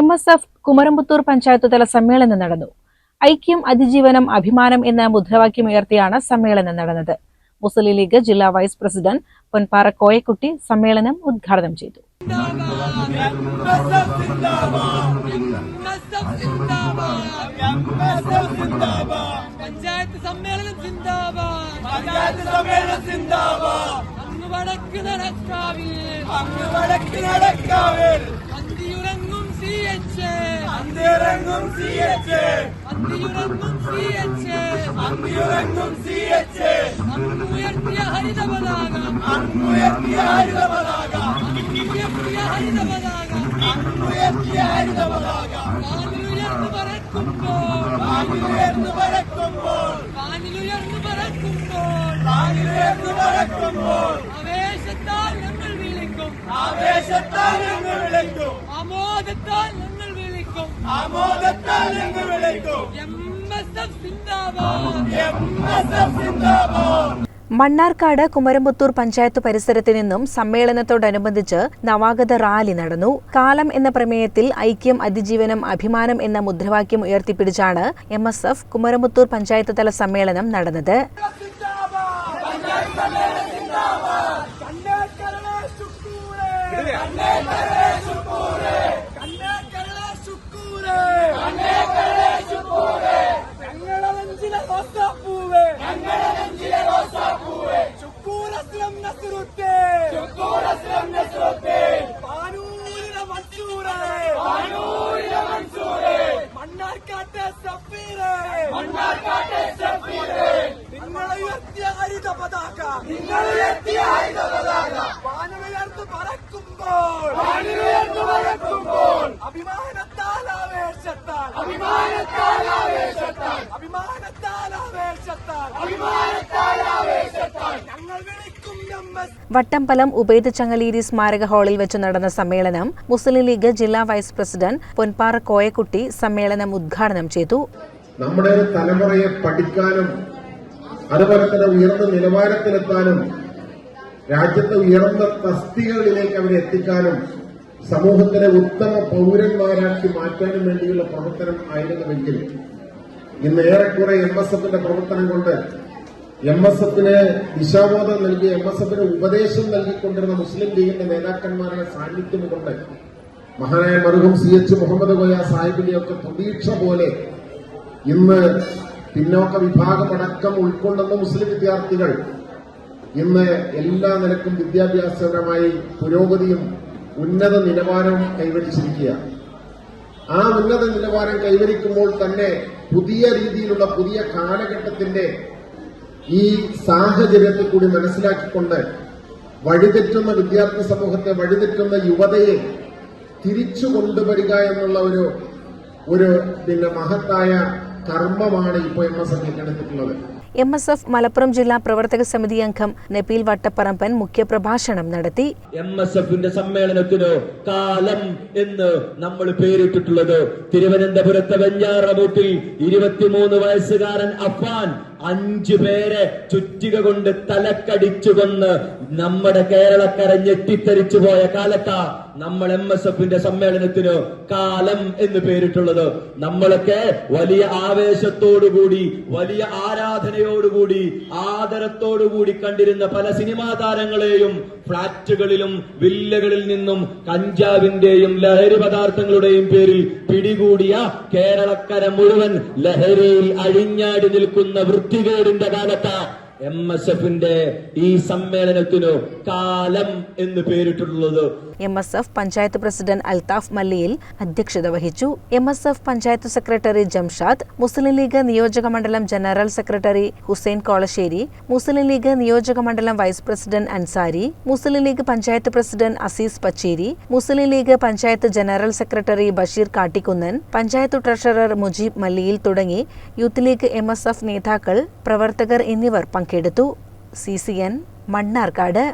M S F Kumarampathur panchayat തല സമ്മേളനം നടന്നു. ഐക്യം അതിജീവനം അഭിമാനം എന്ന മുദ്രാവാക്യം ഉയർത്തിയാണ് സമ്മേളനം നടന്നത്. മുസ്ലിം ലീഗ് ജില്ലാ വൈസ് പ്രസിഡന്റ് പൊൻപാറ കോയക്കുട്ടി സമ്മേളനം ഉദ്ഘാടനം ചെയ്തു. പഞ്ചായത്ത് സമ്മേളനം പഞ്ചായത്ത് സമ്മേളനം സിന്ദാബാദ്. അങ്ങ് വടക്ക് നടക്കാവിൽ. അങ്ങ് വടക്ക് നടക്കാവിൽ. അന്തിയുറങ്ങും സി എച്ച്. അന്തിറങ്ങും സി എച്ച്. അന്തിറങ്ങും സി എച്ച്. അങ്ങുയർത്തിയ ഹരിത പതാക അങ്ങുയർത്തിയ ഹരിത പതാക അങ്ങുയർത്തിയ ഹരിത പതാക അങ്ങുയർത്തിയ ഹരിത പതാക പറക്കുമ്പോൾ. വാനിലുയർന്നു പറക്കുമ്പോൾ. വാനിലുയർന്നു പറക്കുമ്പോൾ വാനിലുയർന്നു പറക്കുമ്പോൾ ആവേശത്താൽ ഞങ്ങൾ വിളിക്കും ആവേശത്താൽ ഞങ്ങൾ വിളിക്കും ആമോദത്താൽ ഞങ്ങൾ വിളിക്കും ആമോദത്താൽ വിളിക്കും. മണ്ണാർക്കാട് കുമരമ്പത്തൂർ പഞ്ചായത്ത് പരിസരത്ത് നിന്നും സമ്മേളനത്തോടനുബന്ധിച്ച് നവാഗത റാലി നടന്നു. കാലം എന്ന പ്രമേയത്തിൽ ഐക്യം അതിജീവനം അഭിമാനം എന്ന മുദ്രാവാക്യം ഉയർത്തിപ്പിടിച്ചാണ് M S F Kumarampathur panchayat തല സമ്മേളനം നടന്നത്. മണ്ണാർക്കാട്ടെ സഫീറേ. മണ്ണാർക്കാട്ടെ സഫീറേ. നിങ്ങളെ ഉയർത്തിയ ഹരിത പതാക. നിങ്ങൾ ഉയർത്തിയ ഹരിത പതാക. വാനുയർന്നു പറക്കുമ്പോൾ. വാനുയർന്നു പറക്കുമ്പോൾ. അഭിമാനത്താൽ വട്ടമ്പലം ഉബൈദ് ചങ്ങലീരി സ്മാരക ഹാളിൽ വെച്ച് നടന്ന സമ്മേളനം മുസ്ലിം ലീഗ് ജില്ലാ വൈസ് പ്രസിഡന്റ് പൊൻപാറ കോയക്കുട്ടി സമ്മേളനം ഉദ്ഘാടനം ചെയ്തു. നമ്മുടെ തലമുറയെ പഠിക്കാനും അതുപോലെ തന്നെ ഉയർന്ന നിലവാരത്തിലെത്താനും രാജ്യത്തെ ഉയർന്ന തസ്തികകളിലേക്ക് അവരെ എത്തിക്കാനും സമൂഹത്തിലെ ഉത്തമ പൗരന്മാരാക്കി മാറ്റാനും വേണ്ടിയുള്ള പ്രവർത്തനം ആയിരുന്നുവെങ്കിൽ ഇന്ന് ഏറെക്കുറെ എം എസ് എഫിന്റെ പ്രവർത്തനം കൊണ്ട് എം എസ് എഫിന് ദിശാബോധം നൽകി എം എസ് എഫിന് ഉപദേശം നൽകിക്കൊണ്ടിരുന്ന മുസ്ലിം ലീഗിന്റെ നേതാക്കന്മാരുടെ സാന്നിധ്യം കൊണ്ട് മഹാനായ മറുഹും സി എച്ച് മുഹമ്മദ് കോയ സാഹിബിന്റെയൊക്കെ പ്രതീക്ഷ പോലെ ഇന്ന് പിന്നോക്ക വിഭാഗമടക്കം ഉൾക്കൊള്ളുന്ന മുസ്ലിം വിദ്യാർത്ഥികൾ ഇന്ന് എല്ലാ നിലക്കും വിദ്യാഭ്യാസപരമായി പുരോഗതിയും ഉന്നത നിലവാരവും കൈവരിച്ചിരിക്കുക ആ ഉന്നത നിലവാരം കൈവരിക്കുമ്പോൾ തന്നെ പുതിയ രീതിയിലുള്ള പുതിയ കാലഘട്ടത്തിന്റെ ഈ സാഹചര്യത്തെ കൂടി മനസ്സിലാക്കിക്കൊണ്ട് വഴിതെറ്റുന്ന വിദ്യാർത്ഥി സമൂഹത്തെ വഴിതെറ്റുന്ന യുവതയെ തിരിച്ചു കൊണ്ടുവരിക എന്നുള്ള ഒരു ഒരു പിന്നെ മഹത്തായ കർമ്മമാണ് ഇപ്പോൾ എം എസ് എഫ് ഏറ്റെടുത്തിട്ടുള്ളത് എം എസ് എഫ് മലപ്പുറം ജില്ലാ പ്രവർത്തക സമിതി അംഗം നബീൽ വട്ടപ്പറമ്പൻ മുഖ്യപ്രഭാഷണം നടത്തി. എം എസ് എഫിന്റെ സമ്മേളനത്തിന് കാലം എന്ന് നമ്മൾ പേരിട്ടിട്ടുള്ളത്. തിരുവനന്തപുരത്തെ വെഞ്ഞാറമൂട്ടിൽ ഇരുപത്തിമൂന്ന് വയസ്സുകാരൻ അഫാൻ അഞ്ചു പേരെ ചുറ്റിക കൊണ്ട് തലക്കടിച്ചു കൊന്ന് നമ്മുടെ കേരളക്കര ഞെട്ടിത്തരിച്ചു പോയ കാലത്താ നമ്മൾ എം എസ് എഫിന്റെ സമ്മേളനത്തിന് കാലം എന്ന് പേരിട്ടുള്ളത്. നമ്മളൊക്കെ വലിയ ആവേശത്തോടുകൂടി വലിയ ആരാധനയോടുകൂടി ആദരത്തോടുകൂടി കണ്ടിരുന്ന പല സിനിമാ താരങ്ങളെയും ഫ്ളാറ്റുകളിലും വില്ലകളിൽ നിന്നും കഞ്ചാവിന്റെയും ലഹരി പദാർത്ഥങ്ങളുടെയും പേരിൽ പിടികൂടിയ കേരളക്കര മുഴുവൻ ലഹരിയിൽ അഴിഞ്ഞാടി നിൽക്കുന്ന വൃത്തികേടിന്റെ കാലത്ത് എം എസ് എഫിന്റെ ഈ സമ്മേളനത്തിനു കാലം എന്ന് പേരിട്ടിട്ടുള്ളത്. M S F panchayat president Althaf Malliyil അധ്യക്ഷത വഹിച്ചു. M S F panchayat secretary Jamshad Muslim League നിയോജക മണ്ഡലം ജനറൽ സെക്രട്ടറി ഹുസൈൻ കോളശ്ശേരി മുസ്ലിം ലീഗ് നിയോജക മണ്ഡലം vice president Ansari Muslim League panchayat president Azeez Pacheri Muslim League panchayat general secretary Basheer Kattikkunnan panchayat treasurer Mujeeb Malliyil തുടങ്ങി youth league M നേതാക്കൾ പ്രവർത്തകർ എന്നിവർ പങ്കെടുത്തു. C C N Mannarkkad